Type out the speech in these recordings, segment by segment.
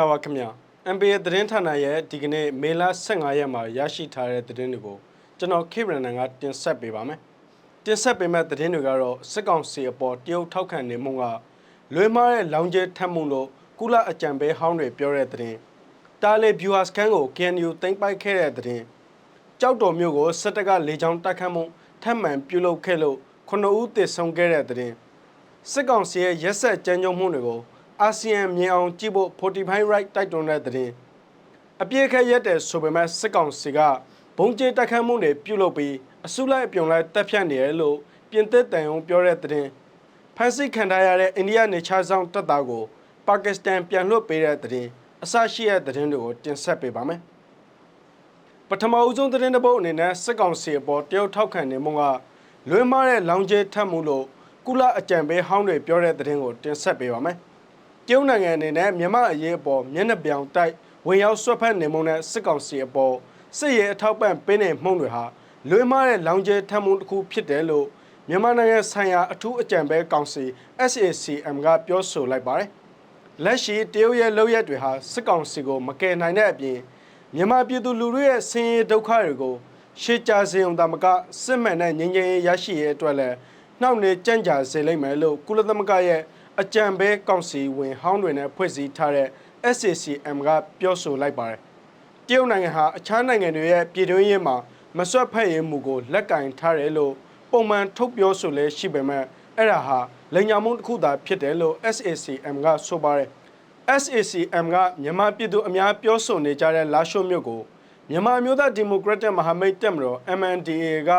မင်္ဂလာပါခင်ဗျာ MPA သတင်းဌာနရဲ့ဒီကနေ့မေလ15ရက်မှာရရှိထားတဲ့သတင်းတွေကိုကျွန်တော်ခေဗရန်နန်ကတင်ဆက်ပေးပါမယ်တင်ဆက်ပေးမဲ့သတင်းတွေကတော့စစ်ကောင်စီအပေါ်တရုတ်ထောက်ခံနေမှုကလွေးမားတဲ့လောင်ကျဲထက်မှုလို့ကုလအကြံပေးဟောင်းတွေပြောတဲ့သတင်းတာလီဗျူဟာစကန်ကို KNU တင်ပိုက်ခဲ့တဲ့သတင်းကြောက်တော်မျိုးကိုစစ်တပ်ကလေကြောင်းတိုက်ခတ်မှုထပ်မံပြုလုပ်ခဲ့လို့ခုနှစ်ဦးသေဆုံးခဲ့တဲ့သတင်းစစ်ကောင်စီရဲ့ရက်ဆက်ကြမ်းကြုတ်မှုတွေကို အာဆီယံမြင်အောင်ကြည့်ဖို့45 right တိုက်တွန်းတဲ့သတင်းအပြည့်အခက်ရက်တဲ့ဆိုပေမဲ့စစ်ကောင်စီကဘုံကျဲတိုက်ခတ်မှုတွေပြုလုပ်ပြီးအစုလိုက်အပြုံလိုက်တပ်ဖြတ်နေတယ်လို့ပြင်သစ်တန်ယုံပြောတဲ့သတင်းဖန်ဆီးခံထားရတဲ့အိန္ဒိယနေချာဆောင်တပ်သားကိုပါကစ္စတန်ပြန်လွှတ်ပေးတဲ့သတင်းအစရှိတဲ့သတင်းတွေကိုတင်ဆက်ပေးပါမယ်ပထမအဦးဆုံးသတင်းတစ်ပုဒ်အနေနဲ့စစ်ကောင်စီအပေါ်တရုတ်ထောက်ခံနေမှုကလွှဲမားတဲ့လောင်ကျဲထပ်မှုလို့ကုလအကြံပေးဟောင်းတွေပြောတဲ့သတင်းကိုတင်ဆက်ပေးပါမယ်။တ ရုတ်နိုင်ငံအနေနဲ့မြန်မာအရေးအပေါ်မျက်နှာပြောင်တိုက်ဝင်ရောက်ဆွတ်ဖက်နေမှုနဲ့စစ်ကောင်စီအပေါ်စစ်ရေးအထောက်ပံ့ပေးနေမှုတွေဟာလွေးမားတဲ့လောင်ကျဲထမ်းမှုတစ်ခုဖြစ်တယ်လို့မြန်မာနိုင်ငံဆိုင်ရာအထူးအကြံပေးကောင်စီ SACM ကပြောဆိုလိုက်ပါတယ်။လက်ရှိတရုတ်ရဲ့လုပ်ရက်တွေဟာစစ်ကောင်စီကိုမကယ်နိုင်တဲ့အပြင်မြန်မာပြည်သူလူထုရဲ့ဆင်းရဲဒုက္ခတွေကိုရှေ့ကြစေုံတမကစစ်မှန်တဲ့ငြိမ်းချမ်းရေးရရှိရေးအတွက်လည်းနှောင့်နှေးကြံ့ကြာစေလိမ့်မယ်လို့ကုလသမဂ္ဂရဲ့ အကြံပေးကောင်စီဝင်ဟောင်းတွေနဲ့ဖွဲ့စည်းထားတဲ့ SACM ကပြောဆိုလိုက်ပါတယ်။တရုတ်နိုင်ငံဟာအခြားနိုင်ငံတွေရဲ့ပြည်တွင်းရေးမှာမဆွတ်ဖက်ရေးမူကိုလက်ကင်ထားတယ်လို့ပုံမှန်ထုတ်ပြောဆိုလဲရှိပေမဲ့အဲ့ဒါဟာလိန်ညာမှုတစ်ခုသာဖြစ်တယ်လို့ SACM ကဆိုပါတယ်။ SACM ကမြန်မာပြည်သူအများပြောဆိုနေကြတဲ့လာရှိုးမြို့ကိုမြန်မာမျိုးသားဒီမိုကရက်တစ်မဟာမိတ်တက်မတော် MNDAA က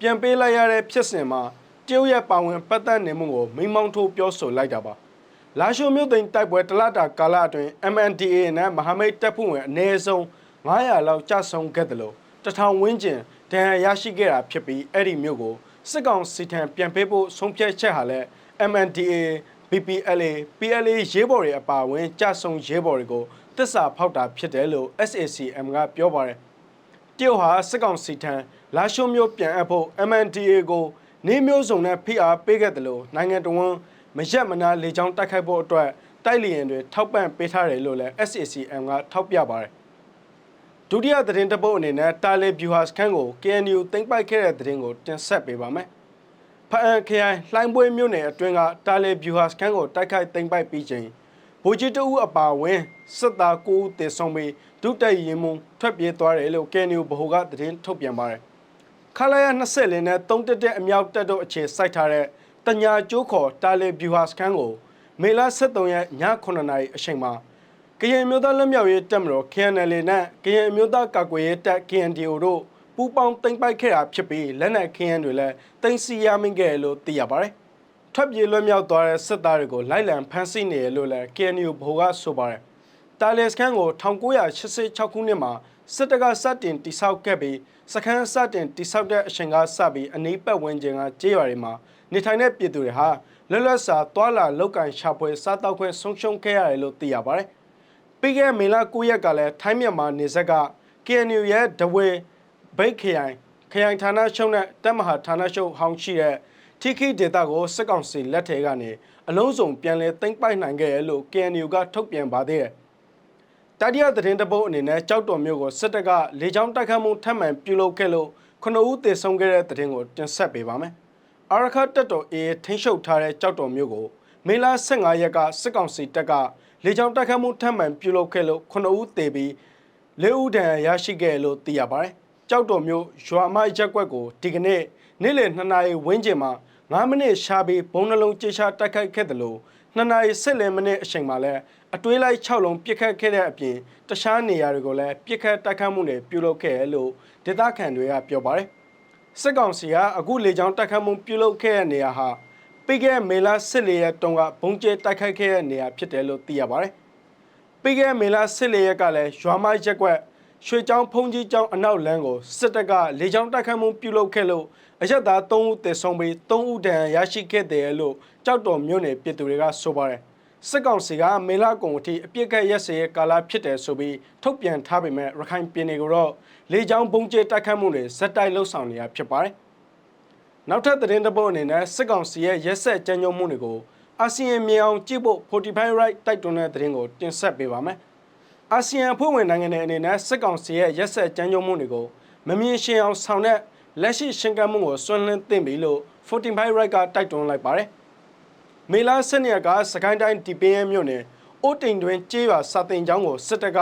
ပြန်ပေးလိုက်ရတဲ့ဖြစ်စဉ်မှာ တရုတ်ရဲ့ပါဝင်ပတ်သက်နေမှုကိုမိမောင်းထိုးပြောဆိုလိုက်တာပါလာရှိုမြို့သိမ်းတိုက်ပွဲတလတာကာလအတွင်း MNDAA နဲ့မဟာမိတ်တပ်ဖွဲ့ဝင်အနည်းဆုံး900လောက်ကြာဆုံးခဲ့တယ်လို့တထောင်ဝန်းကျင်ဒဏ်ရာရရှိခဲ့တာဖြစ်ပြီးအဲ့ဒီမြို့ကိုစစ်ကောင်စီထံပြန်ပေးဖို့ဆုံးဖြတ်ချက်ဟာလည်း MNDAA BPLA PLA ရေးဘော်တွေအပါအဝင်ကြာဆုံးရေးဘော်တွေကိုတစ္ဆာဖောက်တာဖြစ်တယ်လို့ SACM ကပြောပါတယ်တရုတ်ဟာစစ်ကောင်စီထံလာရှိုမြို့ပြန်အပ်ဖို့ MNDAA ကို နေမျိုးစုံနဲ့ဖိအားပေးခဲ့တယ်လို့နိုင်ငံတော်ဝန်မရက်မနာလေကြောင်းတိုက်ခိုက်ဖို့အတွက်တိုက်လျင်တွေထောက်ပံ့ပေးထားတယ်လို့လည်း SACM ကထောက်ပြပါတယ်ဒုတိယသတင်းတစ်ပုဒ်အနေနဲ့တာလီဗျူဟာစခန်းကို KNU သိမ်းပိုက်ခဲ့တဲ့သတင်းကိုတင်ဆက်ပေးပါမယ်ဖအန်ခရိုင်လှိုင်းပွဲမြို့နယ်အတွင်းကတာလီဗျူဟာစခန်းကိုတိုက်ခိုက်သိမ်းပိုက်ပြီးချိန်ဗိုလ်ကြီးတဦးအပါအဝင်စစ်သား9ဦးတေဆုံးပြီးဒုတိုက်ရင်မှုထွက်ပြေးသွားတယ်လို့ KNU ဗဟိုကသတင်းထုတ်ပြန်ပါတယ် ခလာရ20လင်းနဲ့3တက်တဲ့အမြောက်တက်တို့အခြေစိုက်ထားတဲ့တညာကျိုးခေါ်တာလီဗျူဟာစခန်းကိုမေလ23ရက်ည9:00နာရီအချိန်မှာကရင်မျိုးသားလက်မြောက်ရေးတပ်မတော် KNL နဲ့ကရင်မျိုးသားကာကွယ်ရေးတပ် KNDO တို့ပူးပေါင်းသိမ်းပိုက်ခဲ့တာဖြစ်ပြီးလက်နက်ခင်းရန်တွေလည်းတင်စီရမိခဲ့တယ်လို့သိရပါတယ်။ထွက်ပြေးလွတ်မြောက်သွားတဲ့စစ်သားတွေကိုလိုက်လံဖမ်းဆီးနေတယ်လို့လည်း KNU ဗဟိုကဆိုပါတယ်။တာလီစခန်းကို1986ခုနှစ်မှာ စစ်တပ်ကစတင်တိစောက်ခဲ့ပြီးစခန်းစတင်တိစောက်တဲ့အချိန်ကစပြီးအနီးပတ်ဝန်းကျင်ကကြေးရွာတွေမှာနေထိုင်တဲ့ပြည်သူတွေဟာလွတ်လပ်စွာသွာလာလောက်ကန်ရှာဖွေစားတောက်ခွင့်ဆုံးရှုံးခဲ့ရတယ်လို့သိရပါတယ်။ပြီးခဲ့မေလ9ရက်ကလည်းထိုင်းမြန်မာနေဆက်က KNU ရဲ့ဒဝေဘိတ်ခရိုင်ခရိုင်ဌာနချုပ်နဲ့တပ်မဟာဌာနချုပ်ဟောင်းရှိတဲ့ထိခိဒေတာကိုစစ်ကောင်စီလက်ထဲကနေအလုံးစုံပြန်လည်သိမ်းပိုက်နိုင်ခဲ့ရလို့ KNU ကထုတ်ပြန်ပါသေးတယ်။ တတိယသတင်းတပုတ်အနေနဲ့ကြောက်တော်မျိုးကိုစစ်တပ်ကလေကြောင်းတိုက်ခတ်မှုထပ်မံပြုလုပ်ခဲ့လို့ခုနှစ်ဦးသေဆုံးခဲ့တဲ့သတင်းကိုတင်ဆက်ပေးပါမယ်။အာရခတ်တပ်တော်အေးထိန်းချုပ်ထားတဲ့ကြောက်တော်မျိုးကိုမေလ15ရက်ကစစ်ကောင်စီတပ်ကလေကြောင်းတိုက်ခတ်မှုထပ်မံပြုလုပ်ခဲ့လို့ခုနှစ်ဦးသေပြီးလေးဦးဒဏ်ရာရရှိခဲ့လို့သိရပါတယ်။ကြောက်တော်မျိုးရွာမရက်ကွက်ကိုဒီကနေ့နေ့လယ်2နာရီဝန်းကျင်မှာ9မိနစ်ရှာပြီးဘုံနှလုံးကြေချတိုက်ခိုက်ခဲ့တယ်လို့ 2နာရီ10မိနစ်အချိန်မှာလည်းအတွေးလိုက်6လုံးပြစ်ခတ်ခဲ့တဲ့အပြင်တခြားနေရာတွေကိုလည်းပြစ်ခတ်တိုက်ခတ်မှုတွေပြုလုပ်ခဲ့တယ်လို့ဒေသခံတွေကပြောပါတယ်။စစ်ကောင်စီကအခုလေကြောင်းတိုက်ခတ်မှုပြုလုပ်ခဲ့တဲ့နေရာဟာပြီးခဲ့မေလ14ရက်တုန်းကဘုံကျဲတိုက်ခိုက်ခဲ့တဲ့နေရာဖြစ်တယ်လို့သိရပါတယ်။ပြီးခဲ့မေလ14ရက်ကလည်းရွာမရက်ကွက် ရွှေချောင်းဖုန်ကြီးကျောင်းအနောက်လမ်းကိုစစ်တပ်ကလေကြောင်းတိုက်ခတ်မှုပြုလုပ်ခဲ့လို့အရက်သား3ဦးသေဆုံးပြီး3ဦးဒဏ်ရာရရှိခဲ့တယ်လို့ကြောက်တော်မြို့နယ်ပြည်သူတွေကဆိုပါတယ်စစ်ကောင်စီကမေလကုံအထိအပြစ်ကက်ရက်စရဲ့ကာလဖြစ်တယ်ဆိုပြီးထုတ်ပြန်ထားပေမဲ့ရခိုင်ပြည်နယ်ကတော့လေကြောင်းဘုံကျဲတိုက်ခတ်မှုတွေဇက်တိုက်လှုပ်ဆောင်နေတာဖြစ်ပါတယ်နောက်ထပ်သတင်းတစ်ပုဒ်အနေနဲ့စစ်ကောင်စီရဲ့ရက်ဆက်ကြမ်းကြုတ်မှုတွေကိုအာဆီယံမြေအောင်ကြည့်ဖို့45 right တိုက်တွန်းတဲ့သတင်းကိုတင်ဆက်ပေးပါမယ်။ အာဆီယံအဖွဲ့ဝင်နိုင်ငံတွေအနေနဲ့စစ်ကောင်စီရဲ့ရက်ဆက်ကြမ်းကြုတ်မှုတွေကိုမမြင်ရှင်းအောင်ဆောင်တဲ့လက်ရှိရှင်းကမ်းမှုကိုစွန့်လန်းသင့်ပြီလို့45 right ကတိုက်တွန်းလိုက်ပါတယ်။မေလာစနေကစကိုင်းတိုင်းဒီပင်းရဲမြို့နယ်အိုးတိန်တွင်ကြေးရွာစာတင်ကျောင်းကိုစစ်တပ်က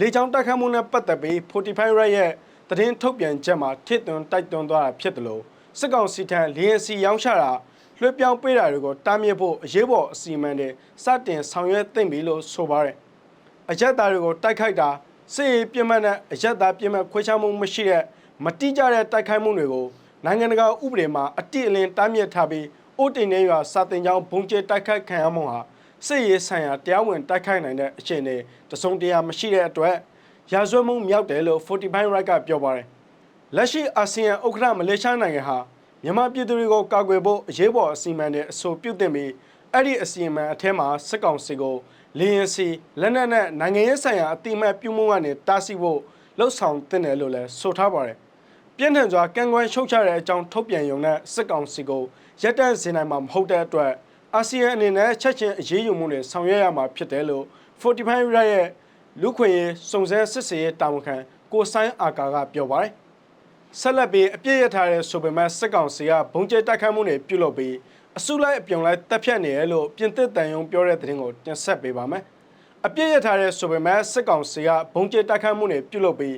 လေကြောင်းတိုက်ခတ်မှုနဲ့ပတ်သက်ပြီး45 right ရဲ့သတင်းထုတ်ပြန်ချက်မှာထစ်သွင်းတိုက်တွန်းသွားတာဖြစ်တယ်လို့စစ်ကောင်စီထံလျင်စီရောင်းချတာလွှဲပြောင်းပေးတာတွေကိုတားမြစ်ဖို့အရေးပေါ်အစီအမံတွေစတင်ဆောင်ရွက်သင့်ပြီလို့ဆိုပါတယ်။ အရက်သားတွေကိုတိုက်ခိုက်တာစစ်ရေးပြစ်မှတ်နဲ့အရက်သားပြစ်မှတ်ခွဲခြားမှုမရှိတဲ့မတိကျတဲ့တိုက်ခိုက်မှုတွေကိုနိုင်ငံတကာဥပဒေမှာအတိအလင်းတားမြစ်ထားပြီးအိုးတိန်နေရွာစာတင်ကြောင်းဘုံကျဲတိုက်ခိုက်ခံရမှုဟာစစ်ရေးဆိုင်ရာတရားဝင်တိုက်ခိုက်နိုင်တဲ့အခြေအနေတစုံတရာမရှိတဲ့အတွက်ရာဇဝတ်မှုမြောက်တယ်လို့45 right ကပြောပါတယ်။လက်ရှိအာဆီယံဥက္ကဋ္ဌမလေးရှားနိုင်ငံဟာမြန်မာပြည်သူတွေကိုကာကွယ်ဖို့အရေးပေါ်အစီအမံတွေအဆိုပြုတင်ပြီးအဲ့ဒီအစီအမံအထက်မှာစစ်ကောင်စီကို လေရင်စီလက်နက်နဲ့နိုင်ငံရေးဆိုင်ရာအတိအမှတ်ပြုမှုကနေတားဆီးဖို့လှုံ့ဆော်တင်တယ်လို့လည်းဆိုထားပါတယ်။ပြင်းထန်စွာကန့်ကွက်ရှုတ်ချတဲ့အကြောင်းထုတ်ပြန်ရုံနဲ့စစ်ကောင်စီကိုရက်တန့်စေနိုင်မှာမဟုတ်တဲ့အတွက်အာဆီယံအနေနဲ့ချက်ချင်းအရေးယူမှုတွေဆောင်ရွက်ရမှာဖြစ်တယ်လို့45 right ရဲ့လူခွင့်ရေးစုံစမ်းစစ်ဆေးရေးတာဝန်ခံကိုဆိုင်အာကာကပြောပါတယ်။ဆက်လက်ပြီးအပြည့်ရထားတဲ့ဆိုပေမဲ့စစ်ကောင်စီကဘုံကျဲတိုက်ခိုက်မှုတွေပြုလုပ်ပြီး အစုလိုက်အပြုံလိုက်တပ်ဖြတ်နေရလို့ပြင်သစ်တန်ယုံပြောတဲ့သတင်းကိုတင်ဆက်ပေးပါမယ်။အပြည့်ရထားတဲ့ဆိုပေမဲ့စစ်ကောင်စီကဘုံကျဲတိုက်ခိုက်မှုတွေပြုလုပ်ပြီး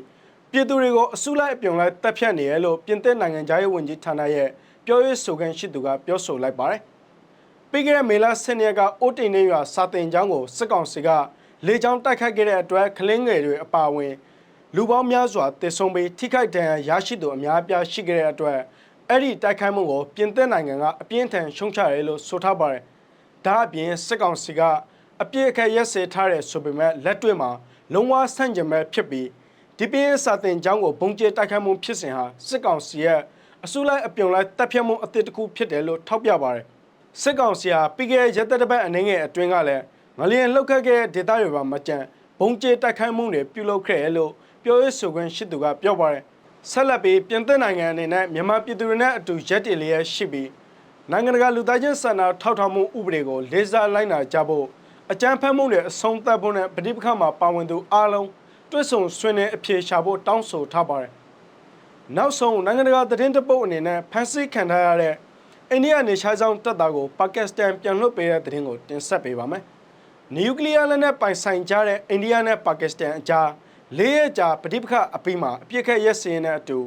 ပြည်သူတွေကိုအစုလိုက်အပြုံလိုက်တပ်ဖြတ်နေရလို့ပြင်သစ်နိုင်ငံသားရေးဝန်ကြီးဌာနရဲ့ပြောရေးဆိုခွင့်ရှိသူကပြောဆိုလိုက်ပါတယ်။ပြီးခဲ့တဲ့မေလ10ရက်ကအိုတိန်နေရွာစာတင်ကျောင်းကိုစစ်ကောင်စီကလေကြောင်းတိုက်ခိုက်ခဲ့တဲ့အတွက်ကလင်းငယ်တွေအပါအဝင်လူပေါင်းများစွာတည်ဆုံပြီးထိခိုက်ဒဏ်ရာရရှိသူအများအပြားရှိခဲ့တဲ့အတွက် အဲ့ဒီတိုက်ခိုက်မှုကိုပြင်သစ်နိုင်ငံကအပြင်းထန်ရှုံချတယ်လို့ဆိုထားပါတယ်။ဒါအပြင်စစ်ကောင်စီကအပြစ်အခက်ရက်စဲထားတဲ့ဆိုပေမဲ့လက်တွေ့မှာလုံးဝဆန့်ကျင်မဲ့ဖြစ်ပြီးဒီပြင်းစာတင်ကျောင်းကိုဘုံကျဲတိုက်ခိုက်မှုဖြစ်စဉ်ဟာစစ်ကောင်စီရဲ့အစုလိုက်အပြုံလိုက်တပ်ဖြတ်မှုအသစ်တစ်ခုဖြစ်တယ်လို့ထောက်ပြပါတယ်။စစ်ကောင်စီဟာပြီးခဲ့တဲ့ရက်သက်တစ်ပတ်အနေငယ်အတွင်းကလည်းငလျင်လှုပ်ခတ်ခဲ့တဲ့ဒေသတွေပါမကြံဘုံကျဲတိုက်ခိုက်မှုတွေပြုလုပ်ခဲ့ရလို့ပြောရေးဆိုခွင့်ရှိသူကပြောပါတယ် ဆက်လက်ပြီးပြင်သစ်နိုင်ငံအနေနဲ့မြန်မာပြည်သူတွေနဲ့အတူရက်တည်လျက်ရှိပြီးနိုင်ငံတကာလူသားချင်းစာနာထောက်ထားမှုဥပဒေကိုလေးစားလိုက်နာကြဖို့အကြမ်းဖက်မှုတွေအဆုံးသတ်ဖို့နဲ့ပဋိပက္ခမှာပါဝင်သူအားလုံးတွစ်ဆုံဆွေးနွေးအပြေရှာဖို့တောင်းဆိုထားပါတယ်နောက်ဆုံးနိုင်ငံတကာသတင်းတပုတ်အနေနဲ့ဖန်ဆီးခံထားရတဲ့အိန္ဒိယနေရှားဆောင်တပ်သားကိုပါကစ္စတန်ပြန်လွှတ်ပေးတဲ့သတင်းကိုတင်ဆက်ပေးပါမယ်။နျူကလ িয়ার လက်နက်ပိုင်ဆိုင်ကြတဲ့အိန္ဒိယနဲ့ပါကစ္စတန်အကြား လေးရက်ကြာပဋိပက္ခအပြီးမှာအပြစ်ခတ်ရက်စင်းတဲ့အတူ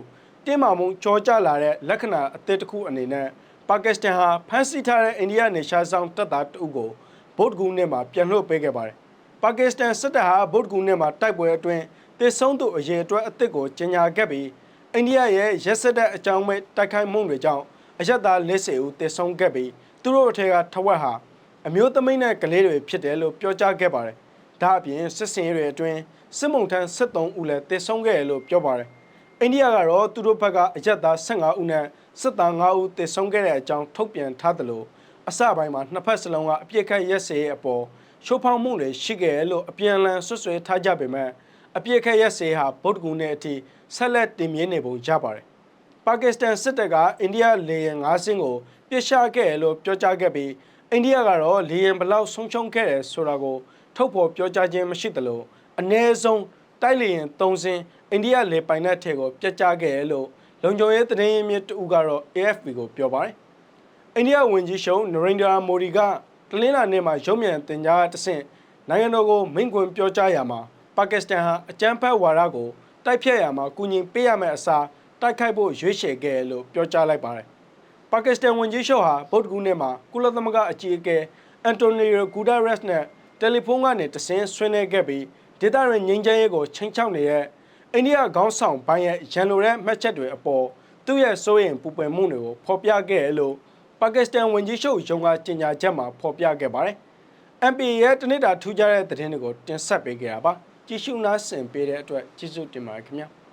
တင်းမာမှုကြောကြလာတဲ့လက္ခဏာအသစ်တစ်ခုအနေနဲ့ပါကစ္စတန်ဟာဖမ်းဆီးထားတဲ့အိန္ဒိယနေရှားဆောင်တပ်သားတအုပ်ကိုဗုဒ္ဓဂူနဲ့မှာပြန်လွှတ်ပေးခဲ့ပါတယ်။ပါကစ္စတန်စစ်တပ်ဟာဗုဒ္ဓဂူနဲ့မှာတိုက်ပွဲအတွင်းတည်ဆုံးသူအရေအတွက်အသစ်ကိုကြေညာခဲ့ပြီးအိန္ဒိယရဲ့ရက်စက်တဲ့အကြောင်းမဲ့တိုက်ခိုက်မှုတွေကြောင့်အယက်သား၄၀ဦးတည်ဆုံးခဲ့ပြီးသူတို့အထက်ကထဝက်ဟာအမျိုးသမီးနဲ့ကလေးတွေဖြစ်တယ်လို့ပြောကြားခဲ့ပါတယ်။ ဒါအပြင်စစ်စင်ရေးတွေအတွင်းစစ်မုံထမ်း73ဦးလည်းတည်ဆုံးခဲ့တယ်လို့ပြောပါတယ်။အိန္ဒိယကတော့သူတို့ဘက်ကအရက်သား15ဦးနဲ့စစ်သား5ဦးတည်ဆုံးခဲ့တဲ့အကြောင်းထုတ်ပြန်ထားတယ်လို့အစပိုင်းမှာနှစ်ဖက်စလုံးကအပြစ်ခတ်ရက်စဲရဲ့အပေါ်ရှိုးဖောက်မှုတွေရှိခဲ့တယ်လို့အပြန်အလှန်ဆွဆွဲထားကြပေမဲ့အပြစ်ခတ်ရက်စဲဟာဗုဒ္ဓဂူနဲ့အထိဆက်လက်တင်မြင့်နေပုံရပါတယ်။ပါကစ္စတန်စစ်တပ်ကအိန္ဒိယလေယာဉ်၅စင်းကိုပြစ်ရှာခဲ့တယ်လို့ပြောကြားခဲ့ပြီးအိန္ဒိယကတော့လေယာဉ်ဘလောက်ဆုံးရှုံးခဲ့တယ်ဆိုတာကို ထုတ်ဖော်ပြောကြားခြင်းမရှိသလိုအ ਨੇ ဆုံးတိုက်လေရင်၃စင်းအိန္ဒိယလေပိုင်နက်ထဲကိုပြတ်ကျခဲ့ရလို့လုံခြုံရေးသတင်းရင်းမြစ်တူကတော့ AFP ကိုပြောပါတယ်။အိန္ဒိယဝန်ကြီးချုပ်နရိန္ဒရာမိုဒီကတလင်းလာနေ့မှာရုံးမြန်တင်ကြားတဆင့်နိုင်ငံတော်ကိုမိန့်ခွန်းပြောကြားရမှာပါကစ္စတန်ဟာအကြမ်းဖက်ဝါဒကိုတိုက်ဖြတ်ရမှာကူညီပေးရမယ့်အစားတိုက်ခိုက်ဖို့ရွေးချယ်ခဲ့လို့ပြောကြားလိုက်ပါတယ်။ပါကစ္စတန်ဝန်ကြီးချုပ်ဟာဗုဒ္ဓဂူနေ့မှာကုလသမဂ္ဂအကြီးအကဲအန်တိုနီယိုဂူဒါရက်စ်နဲ့ တယ်လီဖုန်းကနေတဆင့်ဆွေးနွေးခဲ့ပြီးဒေသရင်းငြိမ်းချမ်းရေးကိုချိန်ချောက်နေတဲ့အိန္ဒိယခေါင်းဆောင်ပိုင်းရဲ့ရန်လိုတဲ့မှတ်ချက်တွေအပေါ်သူ့ရဲ့စိုးရိမ်ပူပန်မှုတွေကိုဖော်ပြခဲ့တယ်လို့ပါကစ္စတန်ဝန်ကြီးချုပ်ရုံးကကြေညာချက်မှာဖော်ပြခဲ့ပါတယ်။ MP ရဲ့တနစ်တာထူးခြားတဲ့သတင်းတွေကိုတင်ဆက်ပေးကြတာပါ။ကြည့်ရှုနားဆင်ပေးတဲ့အတွက်ကျေးဇူးတင်ပါတယ်ခင်ဗျာ။